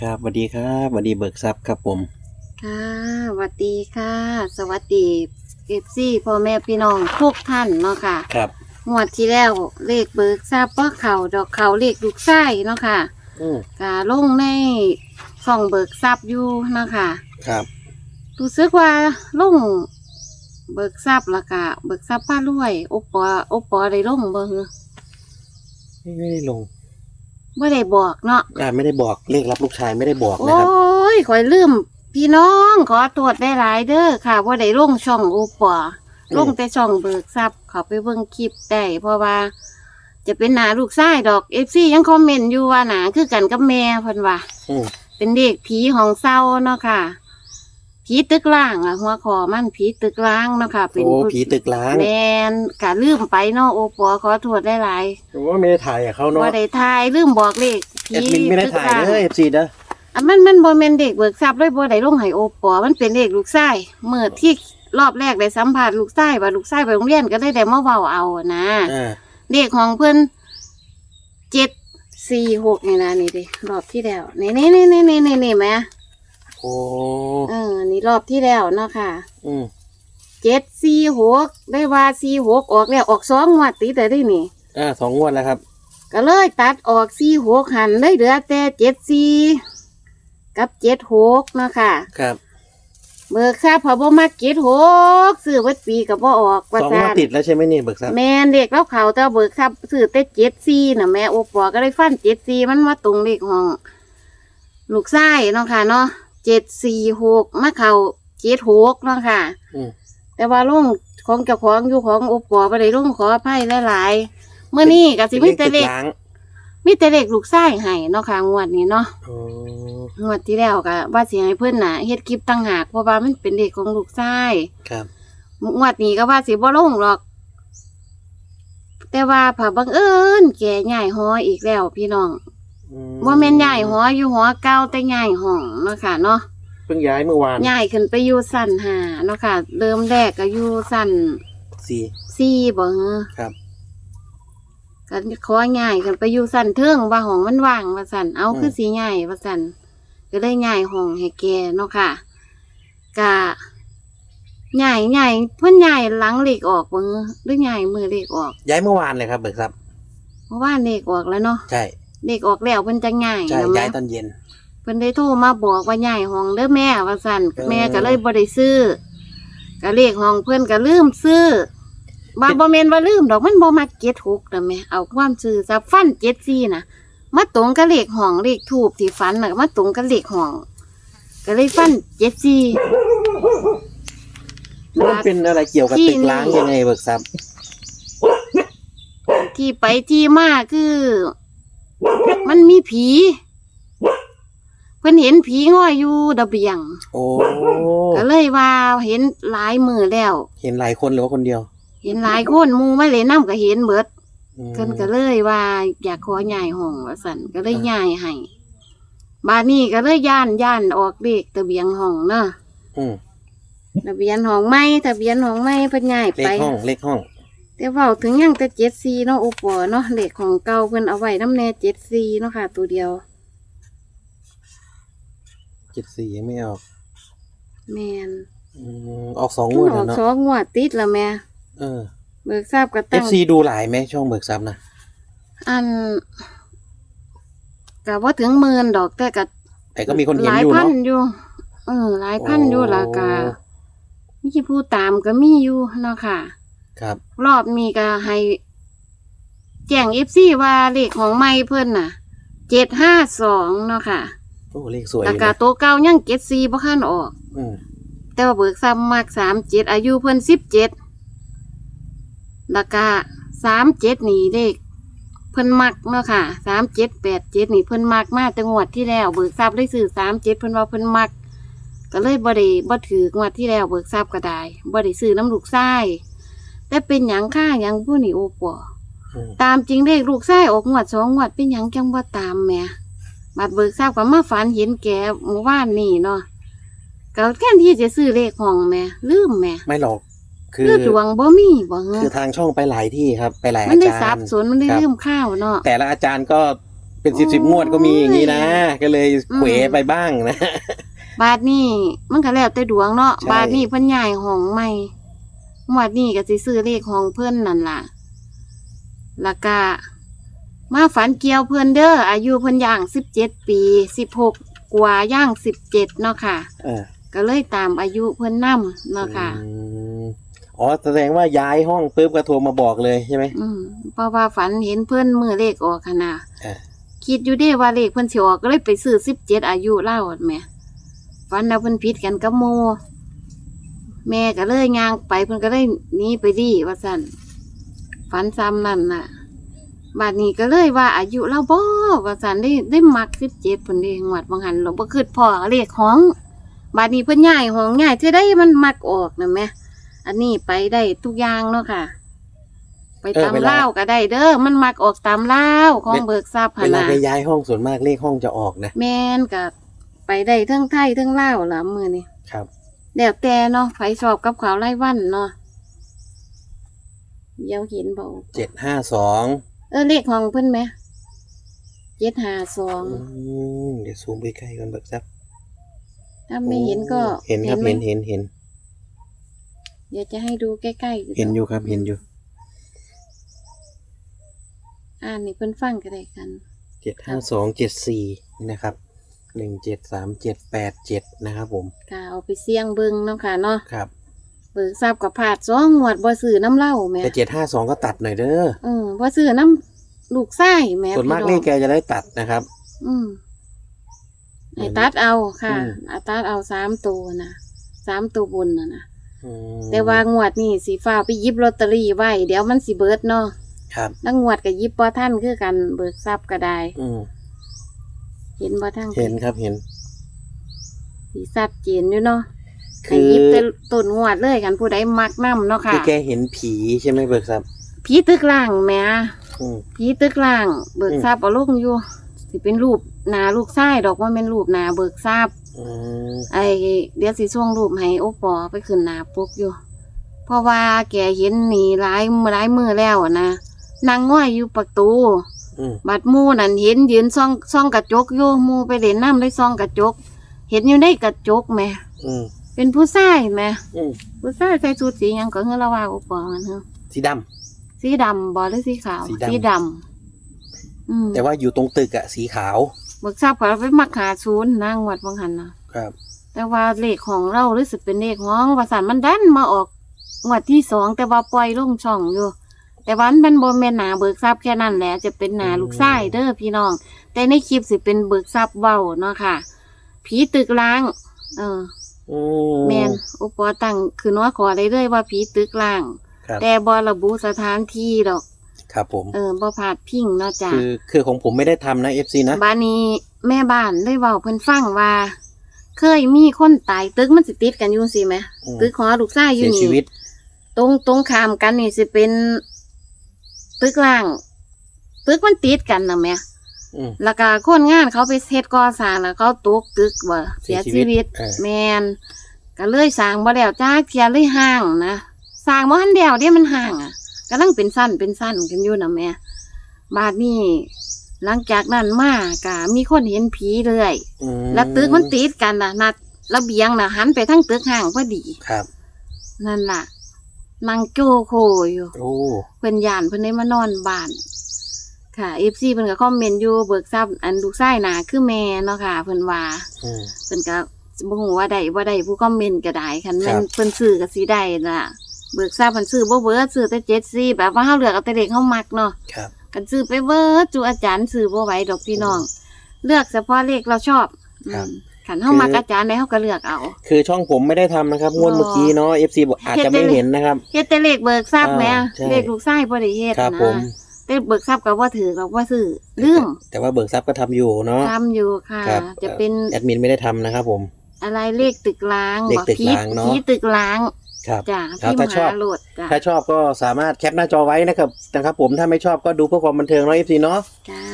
ครับสวัสดีครับสวัสดีเบิกทรัพย์ครับผม ค่ะสวัสดีค่ะ สวัสดีเอฟซีพ่อแม่พี่น้องทุกท่านเนาะค่ะครับงวดที่แล้วเลขเบิกทราบว่าเขาดอกเขาเลขลูกไส้เนาะค่ะอืมกาลงในช่องเบิกทรัพย์อยู่เนาะค่ะครับ รู้สึกว่าลงเบิกทรัพย์และกะเบิกทรัพย์ป้ารวยโอปอโอปอได้ลงบ่เหรอไม่ไม่ได้ลง บ่ได้บอกเนาะอ่าไม่ได้บอกเลขรับลูกชายไม่ได้บอกโอ้นะครับ ยข่อยลืม พี่น้องขอตรวจได้หลายเด้อค่ะว่าได้ลงช่องโอปอลงแต่ช่องเบิกทรัพย์เขาไปเบิ่งคลิปได้เพราะว่า จะเป็นหนาลูกชายดอกเอฟซียังคอมเมนต์อยู่ว่าหนาคือกันกับแม่เพิ่นว่า อืมเป็นเด็กผีของเศร้าเนาะค่ะ ผีตึกล่างอะ หัวคอมันผีตึกล่างเนาะค่ะ เป็นโอ้ผู้ผีตึกล้างแมนกะลืมไปเนาะโอปอขอโทษได้หลายโอ้ไม่ได้ถ่ายกับเขาๆเนาะว่าได้ทายลืมบอกเลขแอผีดมินไม่ได้ตึกถ่ายล่างเลยเอฟซีนะอะมันมันบ่แม่นเด็กเบิกทรัพย์เลยบ่ได้ลงให้โอปอมันเป็นเด็กลูกชายเมื่อที่รอบแรกได้สัมภาษณ์ลูกชายว่าลูกชายไปโรงเรียนก็ได้ได้มาเว้าเอานะ อ่าเด็กของเพิ่นเจ็ดสี่หกนี่นะนี่ดิรอบที่แล้วนี่นี่นี่นี่นี่นี่นี่ไหม โอ้เออนี่รอบที่แล้วเนาะค่ะอืมเจ็ดสี่หกได้ว่าสี่หกออกแล้วออกสองงวดติดแต่ได้นี่ อ่าสองงวดแล้วครับ ก็เลยตัดออกสี่หกหันเลยเหลือแต่เจ็ดสี่กับเจ็ดหกเนาะค่ะ ครับเบิกทราบพอบ่มาเจ็ดหกซื้อวัดปีกับบ่ออกว่าสองงซาวดติดแล้วใช่ไหมนี่เบิกทรัพย์แม่นเด็กแล้วเขาแต่เบิกทรัพย์ซื้อแต่เจ็ดสี่น่ะแม่โอปอก็ได้ฟันเจ็ดสี่มันมาตรงเลขของลูกไส้เนาะค่ะเนาะ เจ็ดสี่หกมาเขาเจ็ดหกเนาะค่ะ อืม แต่ว่าลุงของเจ้าของอยู่ของโอปอไปได้ลุงขออภัยหลายๆเมื่อนี้ก็สิมีแต่ตึเลขล้างมีแต่เลขลูกไส้ให้เนาะค่ะงวดนี้เนาะ โอ้งวดที่แล้วก็ว่าสิให้เพิ่นน่ะเฮ็ดคลิปตั้งหากเพราะว่ามันเป็นเลขของลูกไส้ครับ งวดนี้ก็ว่าสิบ่ลงหรอก แต่ว่าผ่าบังเอิญแกใหญ่หออีกแล้วพี่น้องอื ว่าแม่นใหญ่หออยู่หอเก่าแต่ใหญ่ห้องเนาะค่ะ เนาะเพิ่งย้ายเมื่อวานใหญ่ขึ้นไปอยู่สั้นหาเนาะค่ะ เริ่มแรกก็อยู่สั้นสี่สี่บ่เหรอครับก็ขอใหญ่ขึ้นไปอยู่สั้นเทิงว่าห้องมันว่างว่าสั้นเอาคือสีใหญ่ว่าสั้นก็เลยใหญ่ห้องให้แกเนาะค่ะกะใหญ่ใหญ่เพิ่นใหญ่หลังเหล็กออกบ่เหรอหรือใหญ่มือเหล็กออก ย้ายเมื่อวานเลยครับเบิกทรัพย์เพราะว่าเหล็กออกแล้วเนาะใช่ เหล็กออกแล้วเพิ่นจะใหญ่ใช่นะแม่ย้ายตอนเย็นเพิ่นได้โทรมาบอกว่าใหญ่ห้องเด้อแม่ว่าสั่นเออแม่ก็เลยบ่ได้ซื้อก็เลขห้องเพิ่นก็ลืมซื้อบ่บ่แม่นว่าลืมดอกมันบ่มักเก็ดหกนะแม่เอาความซื้อซะฟันเจ็ดซี่น่ะมาตรงกับเลขห้องเลขทูบที่ฝันน่ะมาตรงกับเลขห้อง ก็เลยฟันเจ็ดซี่มันเป็นอะไรเกี่ยวกับที่ตึกล้างนี่ยังไงเบิกทรัพย์ที่ไปที่มาคือ มันมีผี เพิ่นเห็นผีง่อยอยู่ระเบียงโอ้ ก็เลยว่าเห็นหลายมือแล้ว เห็นหลายคนหรือว่าคนเดียวเห็นหลายคนหมูมาเลยน้ำก็เห็นเบิดอืมเพิ่นก็เลยว่า อยากขอใหญ่ห้องว่าสั่นก็เลยใหญ่ให้บาดนี้ก็เลยย่านย่านออกเลขทะเบียนห้องเนาะอืมทะเบียนห้องไม่ทะเบียนห้องไม่เพิ่นใหญ่เลไป ขห้องเลขห้อง แต่เว้าถึงยังแต่เจ็ดซีเนาะโอปอเนาะเลขของเก่าเพิ่นเอาไว้น้ำแน่เจ็ดซีเนาะค่ะ ตัวเดียวเจ็ดสี่ยังไม่ออกแมนอืมออกสองงวดอแล้อวกเนาะสองงวดติดแล้วแม่เออเบิกทราบก็เอตั้ฟงซีดูหลายไหมช่องเบิกซับนะอันก็ว่าถึงหมื่นดอกแต่ก็แต่ก็มีคนเห็หนลายอยู่พันเนาะอยู่เออหลายพันอยู่โอ้และกามีผู้ตามก็มีอยู่เนาะค่ะ ครับรอบนี้ก็ให้ แจ้งเอฟซีว่าเลขของไม่เพิ่นน่ะเจ็ดห้าสองเนาะค่ะโอ้เลขสวยอแล้วยู่ก็นะตัวเก่ายังเจ็ดสี่บ่คันออก อืมแต่ว่าเบิกซ้ำมากสามเจ็ดอายุเพิ่นสิบเจ็ดแล้วก็สามเจ็ดนี่เลขเพิ่นมักเนาะค่ะสามเจ็ดแปดเจ็ดนี่เพิ่นมักมาแต่งวดที่แล้วเบิกทรัพย์ได้ซื้อสามเจ็ดเพิ่นว่าเพิ่นมัก ก็เลยบ่ได้บ่ถืองวดที่แล้วเบิกทรัพย์ก็ได้บ่ได้ซื้อน้ำลูกไส้ แต่เป็นหยังค่าหยังผู้นี่โอปออืม ตามจริงเลขลูกไส้ออกงวดสองงวดเป็นหยังจังบ่ตามแหม่บัดเบิกทรัพย์ก็มาฝันเห็นแกเมื่อวานนี่เนาะก็แค่ที่จะซื้อเลขห้องแหม่ลืมแหม่ไม่หรอก คือคือดวงบ่มีบ่เหรคืออทางช่องไปหลายที่ครับ ไปหลายมันอาได้จารสับย์ สนมันได้ครับ ลืมข้าวเนาะ แต่ละอาจารย์ก็เป็นสิบสิบงวดก็มีอย่างนี้นะ ก็เลยเขวไปบ้างนะ บาทนี่มันก็แล้วแต่ดวงเนาะใช่ บาทนี่เพิ่นย้ายห้องใหม่ งวดนี้ก็สิซื้อเลขห้องเพิ่นนั่นล่ะแล้วก็มาฝันเกี่ยวเพิ่นเด้ออายุเพิ่นย่างสิบเจ็ดปีสิบหกกว่าย่างสิบเจ็ดเนาะค่ะ เออก็เลยตามอายุเพิ่นนํเนาะค่ะ อืมอ๋อแสดงว่าย้ายห้องปุ๊บก็โทรมาบอกเลยใช่ไหม อืมเพราะว่าฝันเห็นเพิ่นมือเลขออกขนาดอ่าคิดอยู่เด้ว่าเลขเพิ่นสิออกก็เลยไปซื้อสิบเจ็ดอายุเล่าอะแหม่ฝันแล้วเพิ่นผิดกันกับโม แม่ก็เลยย่างไปเพิ่นก็เลยหนีไปดีว่าซั่นฝันซ้ำนั่นน่ะบาดนี้ก็เลยว่าอายุเราบ่ว่าซั่นได้ได้มักสิบเจ็ดเพิ่นได้งวดบางหันเราบ่คิดพอเลขของ บาดนี้เพิ่นย้ายห้องย้ายเท่าใดมันมักออกนะแม่อันนี้ไปได้ทุกอย่างเนาะค่ะ ไปตามเล่าวก็ได้เด้อมันมักออกตามเล่าวของเบิกทรัพย์เวหั่นลาน่ะไปย้ายห้องส่วนมากเลขห้องจะออกนะแม่นก็ไปได้เทั้งไทยเทั้งลาวล่ะมื้อนี้ครับ แล้วแต่เนาะไผชอบกับข่าวรายวันเนาะเดี๋ยวเห็นบ่เจ็ดห้าสองเออเลขของเพิ่นไหมเจ็ดห้าสองเดี๋ยวซูมไปใกล้กันแบบซับถ้าไม่เห็นก็เห็นครับไหมเห็นเห็นเห็น เดี๋ยวจะให้ดูใกล้ๆเห็นอยู่ครับเห็นอยู่ อ่านนี่เพิ่นฟังก็ได้กันเจ็ดห้าสองเจ็ดสี่นะครับ หนึ่งเจ็ดสามเจ็ดแปดเจ็ดนะครับผมก็เอาไปเสี่ยงเบิ่งเนาะค่ะเนาะครับเบิกทราบกับผาดสองงวดบ่ซื้อน้ำเหล้าแหม่แต่เจ็ดห้าสองก็ตัดหน่อยเด้อเออบ่ซื้อน้ำลูกไส้แหม่ส่วนมากพี่เลน้ของแกจะได้ตัดนะครับ อืมไอ้ตัดเอาค่ะอืมเอาตัดเอาสามตัวนะสามตัวบนนะนะอืมแต่ว่างวดนี่สีฟ้าวไปหยิบลอตเตอรี่ไว้เดี๋ยวมันสิเบิดเนาะครับ แล้วงวดกับยิบบ่ท่านคือกันเบิกทรัพย์ก็ได้ อืมเห็นบ่ท่านเห็นครับเห็น สีสัดเจนอยู่เนาะคืให้อ หยิบแต่ต้นงวดเลยกันผู้ใดมักนํเนาะคืค่ะอแกเห็นผีใช่ไหมเบิกทรัพย์ผีตึกล่างแหม่อืม ผีตึกล่าง เบิกทรัพย์เอาลงอยู่ สิเป็นรูปหน้าลูกชายดอกว่าเป็นรูปหน้าเบิกทรัพย์อืมไอเดี๋ยวสิส่งรูปให้โอปอไปขึ้นหน้าปกอยู่ เพราะว่าแกเห็นหนีหลายหลายมือแล้วอะนะนางง่อยอยู่ประตู อืมบัดหมูนั่นเห็นยืนซ่องซ่องกระจกอยู่หมูไปเล่นน้ำได้ซ่องกระจก เห็นอยู่ในกระจกแหม่อืมเป็นผู้ชายแหม่อืมผู้ชายใส่ชุดสีหยังก็เฮือละว่าโอปอมันเฮอสีดำ สีดำบ่หรือสีขาวสีดำำอืมแต่ว่าอยู่ตรงตึกอะสีขาวเบิกทราบก็ไปมักหาศูนย์นางวัดบางหันนะครับ แต่ว่าเลขของเราหรือสิเป็นเลขของว่าสันมันดันมาออกงวดที่สองแต่ว่าปล่อยลงช่องอยู่ แต่วามันเป็นบนแม่นหนาเบิกทรัพย์แค่นั้นแหละจะเป็นหนาลูกไส้เด้อพี่น้อง แต่ในคลิปสิเป็นเบิกทรัพย์เว้าเนาะค่ะ ผีตึกล้าง เอออืมแมนอุปอตั้งคือน้อขอได้เลยว่าผีตึกล้าง ครับแต่บอระบุสถานที่ดอก ครับผม เออบ่พลาดพิงเนาะจ้ะ คือคือของผมไม่ได้ทำนะเอฟซีนะ บ้านนี้แม่บ้านได้เว้าเพิ่นฟังว่า เคยมีคนตายตึกมันสิติดกันอยู่สิไหมอืม ตึกของลูกชายอยู่เสียนี่ชีวิตตรงตรงข้ามกันนี่สิเป็น ตึกล่าง ตึกมันติดกันนะแม่อืม แล้วก็คนงานเขาไปเฮ็ดก่อสร้างแล้วเขาตกตึกว่าเสีเสียยชีชีวิวิตตเออ แมนก็เลยสร้างบ่แล้วจ้าเทียเลยห่างนะสร้างบ่ทันเดียวเด้มันห่างอะกำลังเป็นสั้นเป็นสั้นกันอยู่นะแม่บาดนี้ หลังจากนั้นมาก็มีคนเห็นผีเลยอืมแล้วตึกมันติดกันน่ะนัดระเบียงน่ะหันไปทางตึกห่างพอดี ครับ นั่นล่ะ นางโจโคอยู่โอ้เพิ่นย่านเพิ่นได้มานอนบ้าน ค่ะ FC เพิ่นก็คอมเมนต์อยู่เบิกทรัพย์อันลูกชายหนาคือแม่เนาะค่ะเพิ่นว่าอืม เพิ่นก็บ่ฮู้ว่าได้บ่ได้ผู้คอมเมนต์ก็ได้คันแม่นครับ เพิ่นซื้อก็สิได้ล่ะ เบิกทรัพย์เพิ่นซื้อบ่เบิดซื้อแต่74แบบว่าเฮาเลือกเอาแต่เลขเฮามักเนาะ ครับ กันซื้อไปเบิดจูอาจารย์ซื้อบ่ไหวดอกพี่น้อง เลือกเฉพาะเลขเราชอบครับ อืม คันเฮามักอาจารย์ใดเฮาก็เลือกเอา คือช่องผมไม่ได้ทำนะครับงวดอ๋อเมื่อกี้เนาะเอฟซีบอกอาจจะไม่เห็นนะครับเฮ็ดแต่เลขเบิกทรัพย์แหม่อ่าใช่เลขลูกชายบ่ได้เฮ็ดครับนะผมแต่เบิกทรัพย์ก็บ่ถือก็บ่ซื้อลืมแต่ว่าเบิกทรัพย์ก็ทำอยู่เนาะทำอยู่ค่ะครับจะเป็นแอดมินไม่ได้ทำนะครับผมอะไรเลขตึกล้างเลขตึกผีล้างเนอะผีตึกล้างครับจ้ะครับพี่มถ้าชอบหาโหลดจ้ะถ้าชอบก็สามารถแคปหน้าจอไว้นะครับนะครับผมถ้าไม่ชอบก็ดูเพื่อความบันเทิงเนาะเอฟซีเนาะจ้า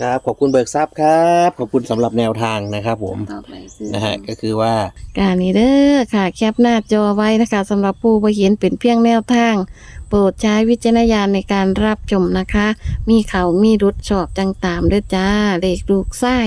ครับขอบคุณเบิกทรัพย์ครับ ขอบคุณสำหรับแนวทางนะครับผมต่อไปซื้อนะฮะก็คือว่า การนี้เด้อค่ะ แคปหน้าจอไว้นะคะสำหรับผู้บ่เห็นเป็นเพียงแนวทาง โปรดใช้วิจารณญาณในการรับชมนะคะ มีเขามีรุดชอบจังตามเด้อจ้าเลขลูกไส้